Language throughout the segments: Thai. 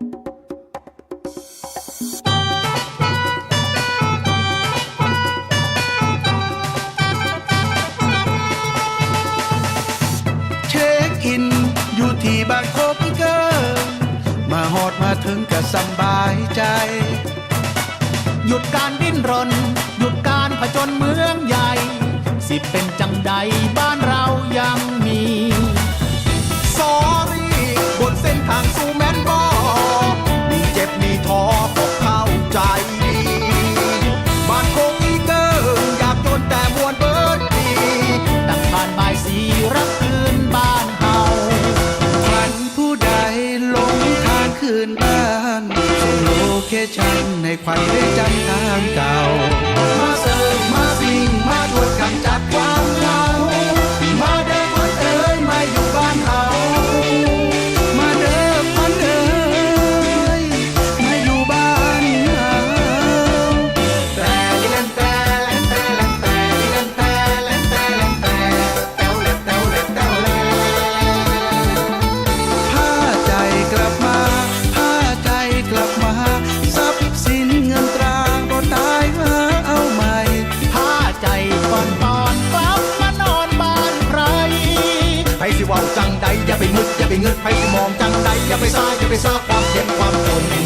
เช็คอินอยู่ที่บางโคบเกอร์มาหอดมาถึงก็สบายใจ หยุดการดิ้นรน หยุดการผจญเมืองใหญ่ สิเป็นจังใดบ้า ชันให้ควันได้จำทางเก่า เงือกไปมองจังใดอย่าไปซ่าอย่าไปซ่าความเจ็บความคน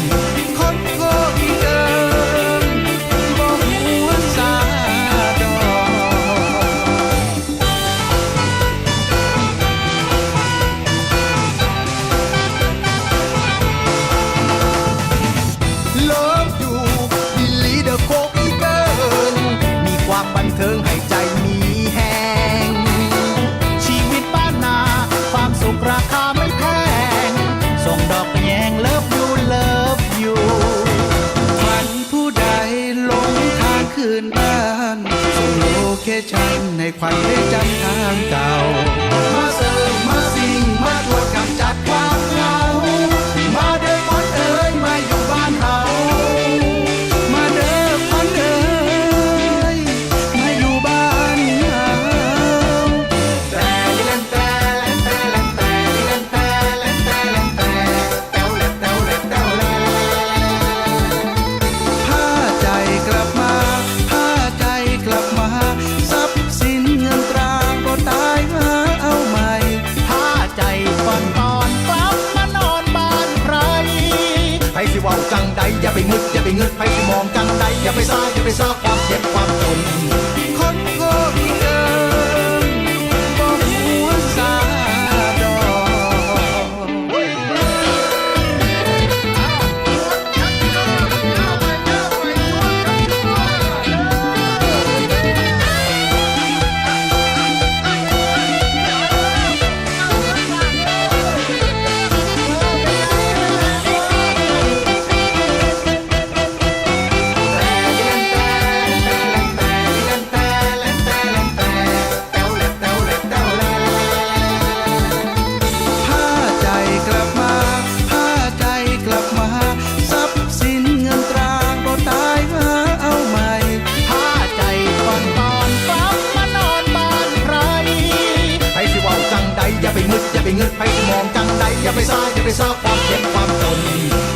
ไขว่ได้จำทางเก่า ไปเงินไปมองกันใดอย่าไปซ่าอย่าไปซ่า เงินไปมองจังใดอย่าไปซ่าอย่าไปซ่าความเจ็บความจน